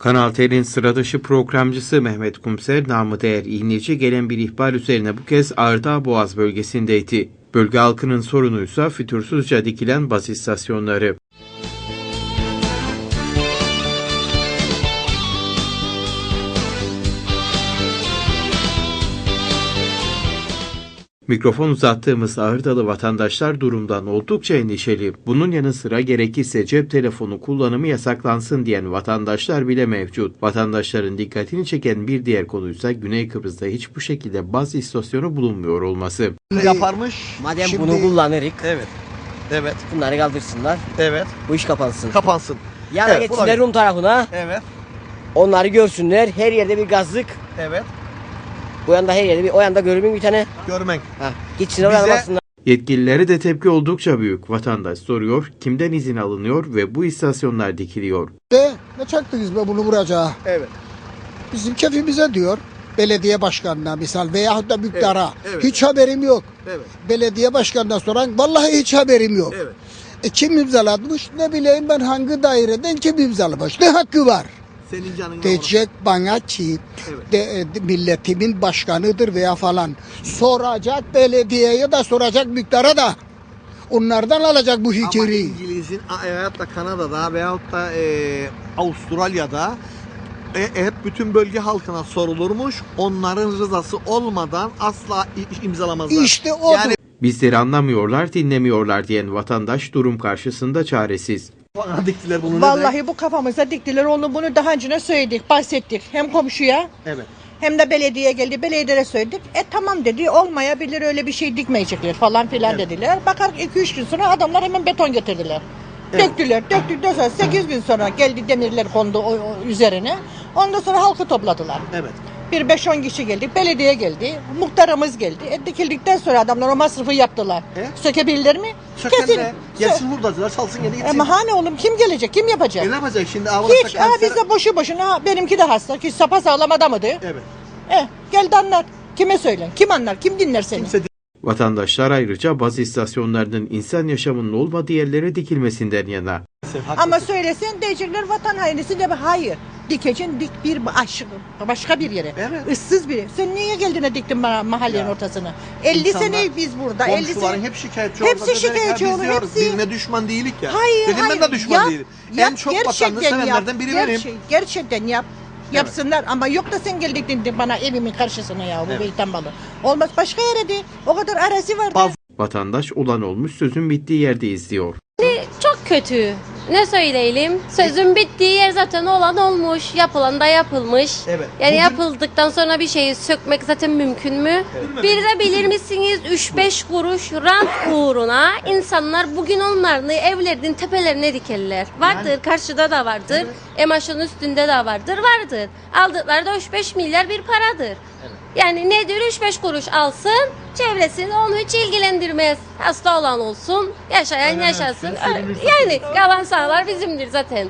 Kanal T'nin sıra dışı programcısı Mehmet Kumser, namı değer İğneci gelen bir ihbar üzerine bu kez Ağırdağ Boğaz bölgesindeydi. Bölge halkının sorunuysa fütursuzca dikilen baz istasyonları. Mikrofon uzattığımız Ağırdalı vatandaşlar durumdan oldukça endişeli. Bunun yanı sıra gerekirse cep telefonu kullanımı yasaklansın diyen vatandaşlar bile mevcut. Vatandaşların dikkatini çeken bir diğer konuysa Güney Kıbrıs'ta hiç bu şekilde baz istasyonu bulunmuyor olması. yaparmış. Madem Şimdi- bunu kullanırız, Evet. Evet. bunları kaldırsınlar, Evet. bu iş kapansın. Kapansın. Ya da Evet, geçsinler. Rum tarafına, Evet. onları görsünler, her yerde bir gazlık, Evet. Bu yanda her yerde bir, o yanda görünüm bir tane. Görmek. Ha, Bize- oraya baksınlar. Yetkililere de tepki oldukça büyük. Vatandaş soruyor, kimden izin alınıyor ve bu istasyonlar dikiliyor. De ne çaktınız be bunu vuracağı? Evet. Bizim kefimize diyor. Belediye başkanına misal veyahut da müktara. Evet, evet. Hiç haberim yok. Evet. Belediye başkanından soran vallahi hiç haberim yok. Evet. E kim imzalamış ne bileyim ben hangi daireden kim imzalamış ne hakkı var? Senin canın Diyecek bana ki Evet. de, e, milletimin başkanıdır veya falan. Soracak belediyeye de soracak müktara da. Onlardan alacak bu Ama fikri. İngiliz'in a- veyahut da Kanada'da veyahut da e, Avustralya'da e, hep bütün bölge halkına sorulurmuş. Onların rızası olmadan asla imzalamazlar. İşte o Yani Bizleri anlamıyorlar, dinlemiyorlar diyen vatandaş durum karşısında çaresiz. Bana diktiler bunu. Vallahi bu kafamıza diktiler onu bunu daha önce söyledik, bahsettik. Hem komşuya Evet. hem de belediye geldi. Belediyeye söyledik. E tamam dedi olmayabilir öyle bir şey dikmeyecekler falan filan dediler. Bakar 2-3 gün sonra adamlar hemen beton getirdiler. Döktüler. Döktükten sonra 8 gün sonra geldi demirler kondu o, o üzerine. Ondan sonra halkı topladılar. Evet. Bir 5-10 kişi geldi. Belediye geldi. Muhtarımız geldi. E, dikildikten sonra adamlar o masrafı yaptılar. E? Sökebilirler mi? Sökenle gelsin hurdacılar çalsın gene gitsin. Ama hani oğlum kim gelecek? Kim yapacak? E ne yapacak şimdi? Hiç. Aa, biz de boşu boşuna ha, benimki de hasta. Ki sapa sağlam adamıdı. Evet. Eh, gel de anlat. Kime söylen? Kim anlar? Kim dinler seni? Kimse Vatandaşlar ayrıca baz istasyonlarının insan yaşamının olmadığı yerlere dikilmesinden yana. Ama söylesen diyecekler vatan hainisi de hayır. Dikeceksin dik bir aşık, başka bir yere. Evet. Issız biri. Sen niye geldin de diktin bana mahallenin Ya. ortasına? 50 İnsanlar- sene biz burada. 50 Komşuların sene. hep şikayetçi Hepsi oldu. Şikayetçi oldu, Biz hepsi- birine düşman değilik ya. Hayır, Dedim hayır. ben de düşman Yap, değilim. yap, en çok vatanını gerçekten sevenlerden yap. biri benim. Gerçek- Gerçekten yap. Yapsınlar ama yok da sen geldin de bana evimin karşısına ya bu Evet. beytan balı. Olmaz başka yere de. O kadar arazi var. da. Vatandaş olan olmuş sözün bittiği yerde izliyor. Çok kötü. Ne söyleyelim? Sözün bittiği yer zaten olan olmuş. Yapılan da yapılmış. Evet. Yani Bugün- yapıldıktan sonra bir şeyi sökmek zaten mümkün mü? Bir de bilir misiniz 3-5 kuruş rant uğruna insanlar bugün onların evlerinin tepelerine dikerler. Vardır, karşıda da vardır. Emaşın üstünde de vardır, vardır. Aldıkları da 3-5 milyar bir paradır. Yani nedir 3-5 kuruş alsın, çevresini onu hiç ilgilendirmez. Hasta olan olsun, yaşayan Aynen yaşasın. Yani kalan sağlar bizimdir zaten.